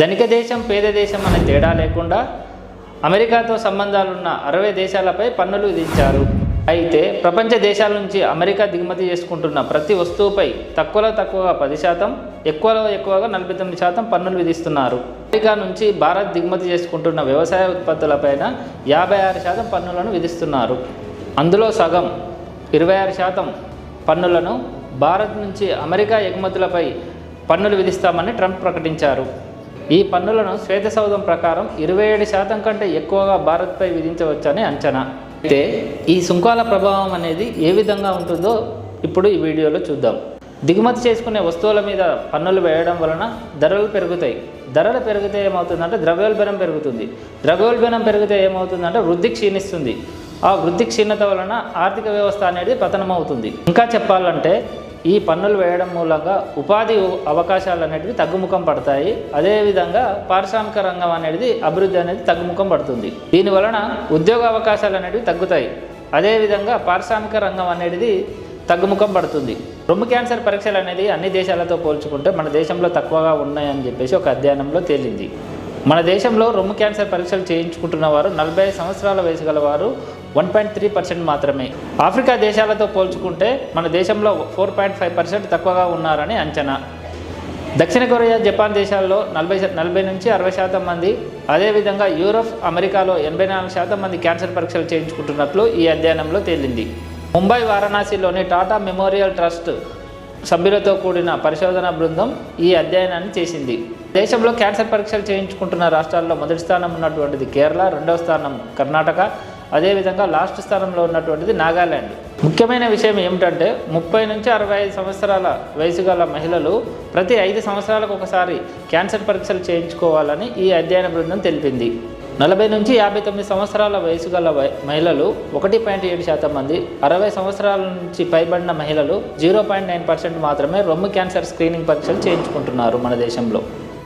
ధనిక దేశం పేద దేశం అనే తేడా లేకుండా అమెరికాతో సంబంధాలున్న అరవై దేశాలపై పన్నులు విధించారు. అయితే ప్రపంచ దేశాల నుంచి అమెరికా దిగుమతి చేసుకుంటున్న ప్రతి వస్తువుపై తక్కువలో తక్కువగా పది శాతం ఎక్కువలో ఎక్కువగా నలభై తొమ్మిది శాతం పన్నులు విధిస్తున్నారు. అమెరికా నుంచి భారత్ దిగుమతి చేసుకుంటున్న వ్యవసాయ ఉత్పత్తులపైన యాభై ఆరు శాతం పన్నులను విధిస్తున్నారు. అందులో సగం ఇరవై ఆరు శాతం పన్నులను భారత్ నుంచి అమెరికా ఎగుమతులపై పన్నులు విధిస్తామని ట్రంప్ ప్రకటించారు. ఈ పన్నులను శ్వేత సౌధం ప్రకారం ఇరవై ఏడు శాతం కంటే ఎక్కువగా భారత్పై విధించవచ్చని అంచనా. అయితే ఈ సుంకాల ప్రభావం అనేది ఏ విధంగా ఉంటుందో ఇప్పుడు ఈ వీడియోలో చూద్దాం. దిగుమతి చేసుకునే వస్తువుల మీద పన్నులు వేయడం వలన ధరలు పెరుగుతాయి. ధరలు పెరిగితే ఏమవుతుందంటే ద్రవ్యోల్బణం పెరుగుతుంది. ద్రవ్యోల్బణం పెరిగితే ఏమవుతుందంటే వృద్ధి క్షీణిస్తుంది. ఆ వృద్ధి క్షీణత వలన ఆర్థిక వ్యవస్థ అనేది పతనమవుతుంది. ఇంకా చెప్పాలంటే ఈ పన్నులు వేయడం మూలంగా ఉపాధి అవకాశాలు అనేటివి తగ్గుముఖం పడతాయి. అదేవిధంగా పారిశ్రామిక రంగం అనేది అభివృద్ధి అనేది తగ్గుముఖం పడుతుంది. దీని వలన ఉద్యోగ అవకాశాలు అనేటివి తగ్గుతాయి అదేవిధంగా పారిశ్రామిక రంగం అనేది తగ్గుముఖం పడుతుంది. రొమ్ము క్యాన్సర్ పరీక్షలు అనేది అన్ని దేశాలతో పోల్చుకుంటే మన దేశంలో తక్కువగా ఉన్నాయని చెప్పేసి ఒక అధ్యయనంలో తేలింది. మన దేశంలో రొమ్ము క్యాన్సర్ పరీక్షలు చేయించుకుంటున్న వారు నలభై సంవత్సరాల వయసు గల వారు వన్ పాయింట్ త్రీ పర్సెంట్ మాత్రమే. ఆఫ్రికా దేశాలతో పోల్చుకుంటే మన దేశంలో ఫోర్ పాయింట్ ఫైవ్ పర్సెంట్ తక్కువగా ఉన్నారని అంచనా. దక్షిణ కొరియా జపాన్ దేశాల్లో నలభై నలభై నుంచి అరవై శాతం మంది అదేవిధంగా యూరప్ అమెరికాలో ఎనభై నాలుగు శాతం మంది క్యాన్సర్ పరీక్షలు చేయించుకుంటున్నట్లు ఈ అధ్యయనంలో తేలింది. ముంబై వారణాసిలోని టాటా మెమోరియల్ ట్రస్ట్ సభ్యులతో కూడిన పరిశోధన బృందం ఈ అధ్యయనాన్ని చేసింది. దేశంలో క్యాన్సర్ పరీక్షలు చేయించుకుంటున్న రాష్ట్రాల్లో మొదటి స్థానం ఉన్నటువంటిది కేరళ రెండవ స్థానం కర్ణాటక అదేవిధంగా లాస్ట్ స్థానంలో ఉన్నటువంటిది నాగాల్యాండ్. ముఖ్యమైన విషయం ఏమిటంటే ముప్పై నుంచి అరవై ఐదు సంవత్సరాల వయసు గల మహిళలు ప్రతి ఐదు సంవత్సరాలకు ఒకసారి క్యాన్సర్ పరీక్షలు చేయించుకోవాలని ఈ అధ్యయన బృందం తెలిపింది. నలభై నుంచి యాభై తొమ్మిది సంవత్సరాల వయసు గల వై- మహిళలు ఒకటి పాయింట్ ఏడు శాతం మంది అరవై సంవత్సరాల నుంచి పైబడిన మహిళలు జీరో పాయింట్ నైన్ పర్సెంట్ మాత్రమే రొమ్ము క్యాన్సర్ స్క్రీనింగ్ పరీక్షలు చేయించుకుంటున్నారు మన దేశంలో.